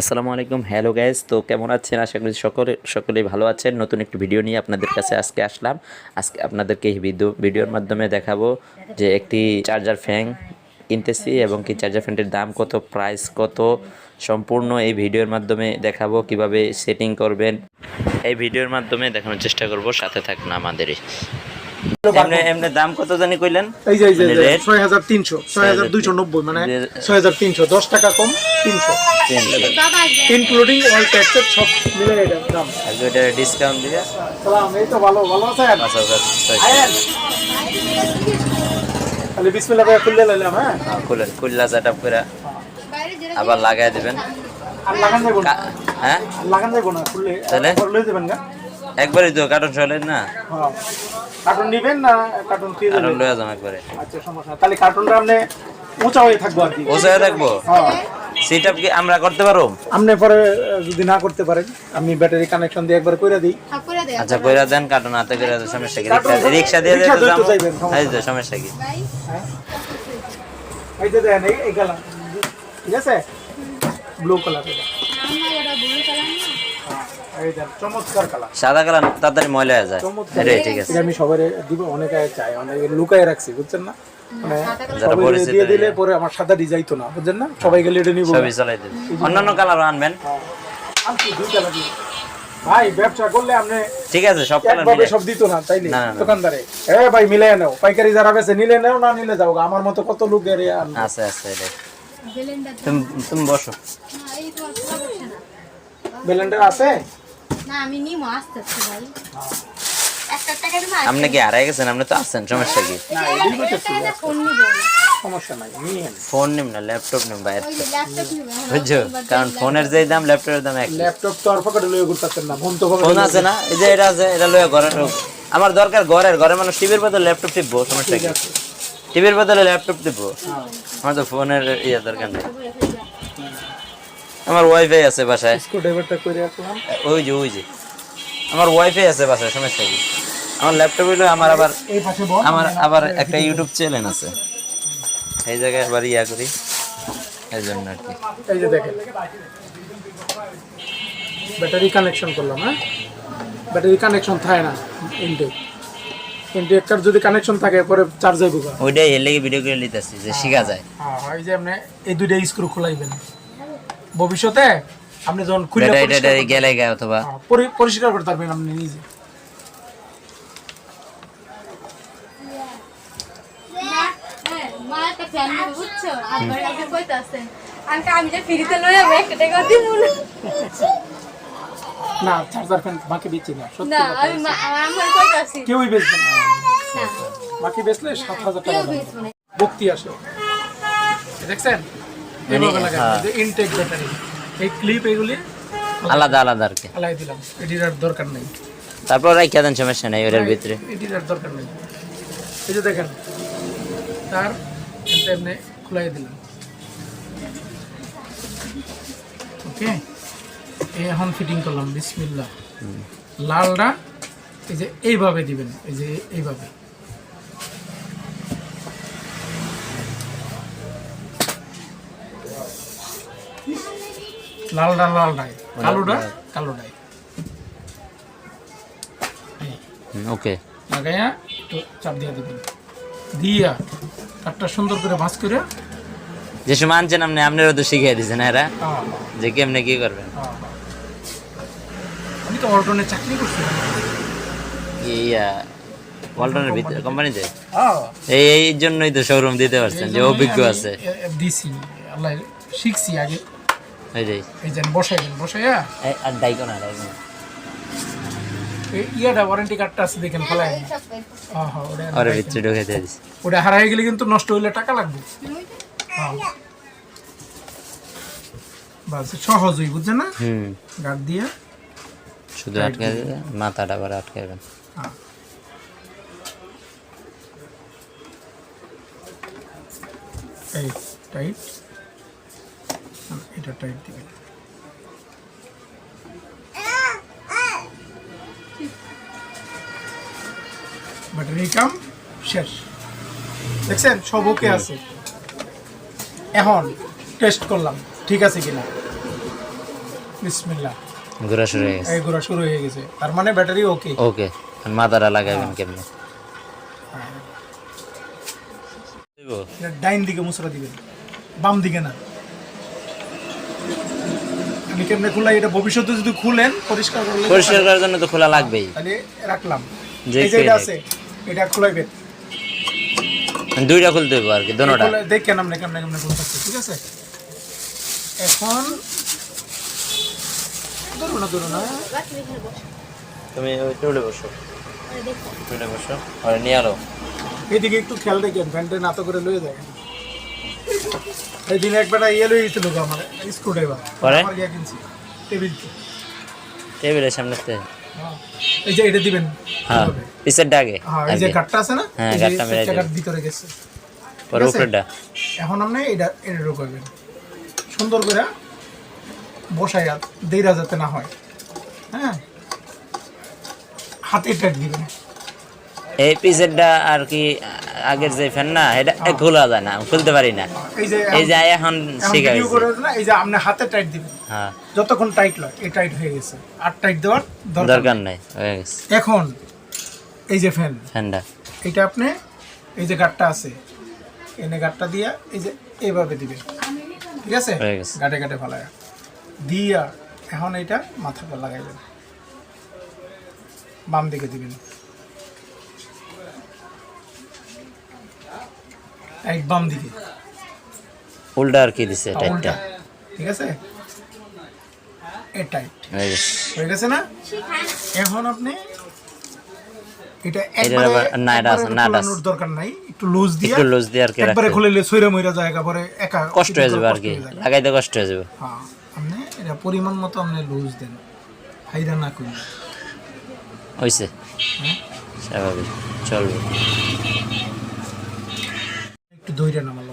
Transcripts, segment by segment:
আসসালামু আলাইকুম। Hello guys তো কেমন আছেন? আশা করি সকলে সকলেই ভালো আছেন। নতুন একটি ভিডিও নিয়ে আপনাদের কাছে আজকে আসলাম। আজকে আপনাদেরকে এই ভিডিও ভিডিওর মাধ্যমে দেখাবো যে একটি চার্জার ফ্যান কিনতেছি এবং কি চার্জার ফ্যানটির দাম কত প্রাইস কত, সম্পূর্ণ এই ভিডিওর মাধ্যমে দেখাবো কীভাবে সেটিং করবেন। এই ভিডিওর মাধ্যমে দেখানোর চেষ্টা করব। সাথে থাকুন আমাদেরই এমনি এমনি দাম কত জানি কইলেন? এই যে এই যে মানে rate? ছয় হাজার তিনশো ছয় হাজার দুইশো নব্বই মানে যে- ছয় হাজার তিনশো দশ টাকা কম তিনশো। ইনক্লুডিং অল ট্যাক্সের সব মিলে এটার দাম। আর এটা ডিসকাউন্ট দিলে সালাম এই তো ভালো ভালো আছেন? পাঁচ হাজার ছয়শো। খালি বিসমিল্লাহ ভাই খুললে লাইলাম হ্যাঁ? খুলেন খুললা করে আবার লাগাই দেবেন। আর লাগান না। হ্যাঁ? লাগান না তাহলে? লই না একবারই তো কার্টুন চলেন না? হ্যাঁ। কার্টুন নিবেন না? কার্টুন ফ্রি কার্টুন লয়ে যাম একবারে। আচ্ছা সমস্যা না। তাহলে কার্টুনটা আপনি উঁচা হয়ে থাকব আর কি। ওসায় থাকব? হ্যাঁ। সিট আপ কি আমরা করতে পারো আপনি পরে যদি না করতে পারেন আমি ব্যাটারি কানেকশন দিয়ে একবার করে দিই। আচ্ছা কইরা দেন কার্টুন হাতে করে দেন, সমস্যা কি? রিক্সা দিয়ে ধরতে যাব? এই তো সমস্যা কি? হ্যাঁ। এই যে দেখেন এই- কালার ঠিক আছে? ব্লু কালার হ্যাঁ, এই দেন চমৎকার কালার। সাদা কালার তাড়াতাড়ি ময়লা হয়ে যায়। ঠিক আছে। এটা আমি সবাই দিব অনেকে চাই অনেকে লুকায় রাখছি বুঝছেন না? মানে দিয়ে দিলে পরে আমার সাদা ডিজাইতো না বুঝছেন না? সবাই গেলে এটা নিব। সবই চালাই দেন অন্যান্য কালার আনবেন। আনছি দুই কালার ভাই ব্যবসা করলে আপনি ঠিক আছে সব কালার মিলে। সব দিত না তাইলে না, না, না। দোকানদারে এ ভাই মিলে নাও। পাইকারি যারা বেছে নিলে নাও না নিলে যাও আমার মতো কত লোক এর আছে আছে তুমি তুমি বসো। ব্লেন্ডার আছে? না আমি নিমো আসতে আসতে ভাই। একটা টাকা দিবো আপনি কি হারাই গেছেন? আপনি তো আছেন সমস্যা কি? ফোন নিবো। সমস্যা নাই নিয়ে নেন। ফোন নিম না ল্যাপটপ নিম বাইরে ওই যে ল্যাপটপ নিবো বুঝছ? কারণ ফোনের যেই দাম ল্যাপটপের দাম এক ল্যাপটপ তো আর পকেটে লয়ে ঘুরতেছেন না ফোন তো ফোন আছে না? এই যে এটা আছে এটা লয়ে ঘরে আমার দরকার ঘরের ঘরে মানুষ টিভির বদলে ল্যাপটপ টিপবো সমস্যা কি? টিভির বদলে ল্যাপটপ টিপবো। আমার তো ফোনের ইয়ে দরকার নেই। আমার ওয়াইফাই আছে বাসায়। স্ক্রু ড্রাইভারটা করে রাখলাম ওই যে ওই যে। আমার ওয়াইফাই আছে বাসায় সমস্যা কি? আমার ল্যাপটপ হইল আমার আবার এই পাশে বল। আমার আবার একটা ইউটিউব চ্যানেল আছে। এই জায়গায় আবার ইয়া করি। এই জন্য আর কি। এই যে দেখেন। ব্যাটারি কানেকশন করলাম হ্যাঁ? ব্যাটারি কানেকশন থাকে না ইনটেক ইনটেকটার যদি কানেকশন থাকে পরে চার্জ হইব। ওইটাই এর লেগে ভিডিও করে নিতেছি যে শিখা যায়। হ্যাঁ এই যে আপনি এই দুইটা স্ক্রু খোলাইবেন। ভবিষ্যতে আপনি যখন খুলে গেলে গা অথবা হ্যাঁ, পরিষ্কার করতে পারবেন আপনি নিজে। হ্যাঁ, না চার্জার ফ্যান বাকি বেচি না সত্যি কেউই বেচবে না। না। বাকি বেচলে সাত হাজার টাকা ভক্তি আসে। দেখছেন? ইনটেক ব্যাটারি এই ক্লিপ এগুলি আলাদা আলাদা আর কি। দিলাম এটির আর দরকার নেই। তারপর রাখিয়া দেন সমস্যা নাই ওটার ভিতরে। এটির আর দরকার নেই। এই যে দেখেন তার এমনি এমনি খুলাই দিলাম। ওকে? এই এখন ফিটিং করলাম বিসমিল্লাহ। লালটা এই যে এইভাবে দিবেন এই যে এইভাবে। লালটা লালটাই কালোটা কালোটাই ওকে। লাগাইয়া একটু চাপ দিয়ে দিবেন। দিয়া কাঠটা সুন্দর করে ভাঁজ করে। যে সময় আনছেন আপনি আপনারও তো শিখিয়ে দিয়েছেন এরা হ্যাঁ, যে কেমনে কি করবেন? হ্যাঁ। আমি তো অল্টনে চাকরি করছি। ইয়া ওয়ালটনের ভিতরে কোম্পানিতে। হ্যাঁ। এই এই জন্যই তো শোরুম দিতে পারছেন যে অভিজ্ঞ আছে। দিছি আল্লাহ শিখছি আগে। এই যে। বসাইয়া। এই, আর না না। ইয়াটা ওয়ারেন্টি কার্ডটা আছে দেখেন ফেলাই হ্যাঁ ওটা ওর ভিতরে ঢুকে দিয়ে দিছি ওটা হারাই গেলে কিন্তু নষ্ট হইলে টাকা লাগবে। হ্যাঁ। বাস সহজই বুঝছেন না? হুম। গার্ড দিয়ে। শুধু আটকে মাথাটা আবার আটকাবেন হ্যাঁ। এই টাইট এটা টাইট দিবেন ব্যাটারি কাম শেষ। দেখছেন? সব ওকে আছে। এখন টেস্ট করলাম। ঠিক আছে কিনা? বিসমিল্লাহ। ঘোরা শুরু হয়ে গেছে। এই ঘোরা শুরু হয়ে গেছে। তার মানে ব্যাটারি ওকে ওকে মাথাটা লাগাবেন কেমনে? ডাইন দিকে মুসরা দিবেন। বাম দিকে না। কেমনে এটা ভবিষ্যতে যদি খুলেন পরিষ্কার করলে পরিষ্কার করার জন্য তো খোলা লাগবেই। তাহলে রাখলাম। যে এই যে এটা আছে এটা খুলাইবেন। দুইটা খুলতে হবে আর কি দোনোটা। দেখেন আপনি কেমনে কেমনে খুলতেছে ঠিক আছে? এখন ধরো না ধরো না। তুমি ওই টুলে বসো। টুলে বসো আর নিয়ে আলো। এইদিকে একটু খেয়াল রেখেন ফ্যানটা নাতো করে লয়ে যায়। এই দিনে একবার ইয়ে লয়ে গেছিল আমার স্ক্রু ড্রাইভার পরে? আমার কিনছি টেবিল টেবিলের সামনেতে এই যে এটা দিবেন হ্যাঁ এইভাবে। পিছেরটা হ্যাঁ এই যে। গাটটা আছে না হ্যাঁ, গাঁটটা মেরে দিবেন। ভিতরে গেছে পরে? উপরেরটা এখন আপনি এটা এটা ঢোকাবেন সুন্দর করে বসাইয়া দেইরা যাতে না হয় হ্যাঁ হাতে টাইট দিবেন এই পিছেরটা আর কি আগের যে ফ্যান না এটা খোলা যায় না খুলতে পারি না। এই যে এখন শিখা না এই যে আপনি হাতে টাইট দিবেন। হ্যাঁ। যতক্ষণ টাইট লয় এই টাইট হয়ে গেছে। আর টাইট দেওয়ার দরকার নাই। হয়ে গেছে। এখন এই যে ফ্যান ফ্যানটা এটা আপনি এই যে গাটটা আছে এনে গাটটা দিয়া এই যে এইভাবে দিবেন। ঠিক আছে? হয়ে গেছে। গাটে গাটে ফালায়। দিয়া এখন এটা মাথাটা লাগাইবেন বাম দিকে দিবেন। এক বাম দিকে। উল্টা আর কি দিছে টাইটটা ঠিক আছে? এটাই হয়ে গেছে না? এখন আপনি এটা একবারে নাট দরকার নাই একটু লুজ দিয়ে একটু লুজ দিয়ে আর কি একবারে খুলে নিলে সইরা মইরা পরে একা কষ্ট হয়ে যাবে আর কি। লাগাইতে কষ্ট হয়ে যাবে। হ্যাঁ আপনি এটা পরিমাণ মতো আপনি লুজ দেন। হাইরা না করি হ্যাঁ? স্বাভাবিক। চলবে। ধৈর্য নামার।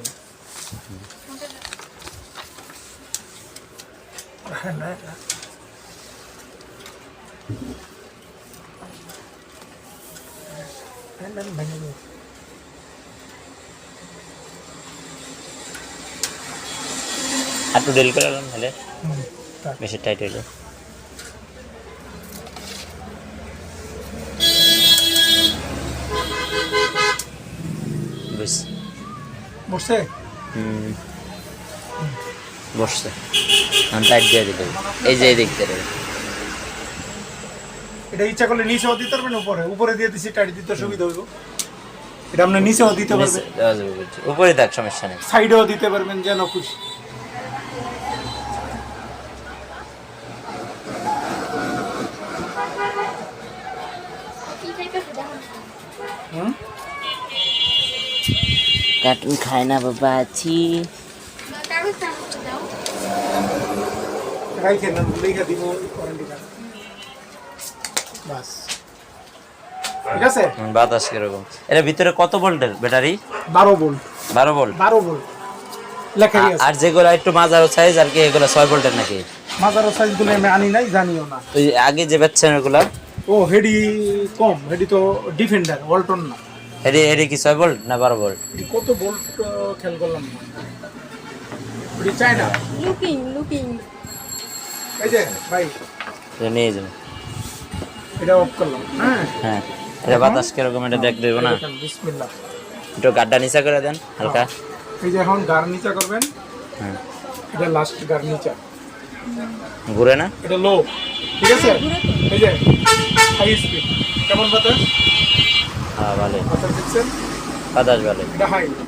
আর একটু ডেল করে তাহলে বেশি টাইট হইল বুঝছি বসছে হুম। বসছে। আমি টাইট দিয়ে দিতে এই যে এই দিক এটা ইচ্ছা করলে নিচেও দিতে পারবেন উপরে। উপরে দিয়ে দিছি টাইট দিতে সুবিধা হইব। এটা আপনি নিচেও দিতে নিচে পারবেন। উপরে থাক সমস্যা নেই। সাইডেও দিতে পারবেন যেন খুশি। দেখো হুম? কার্টুন খায় না বাবা আছি? বাতাস কীরকম। এর ভিতরে কত ভোল্টের ব্যাটারি? বারো ভোল্ট বারো ভোল্ট বারো ভোল্ট লেখাই আর যেগুলো একটু মাঝারো সাইজ আর কি এগুলো ছয় ভোল্টের নাকি? মাজারো সাইজগুলো আমি আনি নাই জানিও না। ওই আগে যে বেচছেন ওগুলো ও হেডি কম হেডি তো ডিফেন্ডার ওয়ালটন না। এটি এটি কি ছয় ভোল্ট না বারো ভোল্ট কত ভোল্ট খেয়াল করলাম চায়না লুকিং লুকিং। এই যে ভাই এটা নিয়ে যাবেন এটা অফ করলাম। হ্যাঁ। হ্যাঁ এটা বাতাস কীরকম এটা দেখ দেবো না? বিসমিল্লাহ। একটু গাড্ডা নিচা করে দেন হালকা। এই যে এখন গার্নিচা করবেন হ্যাঁ। এটা লাস্ট গার্নিচা ঘুরে না? এটা লো ঠিক আছে? এই যে হাই স্পিড কেমন বাতাস? হ্যাঁ ভালো বাতাস দেখছেন বাতাস ভালো এটা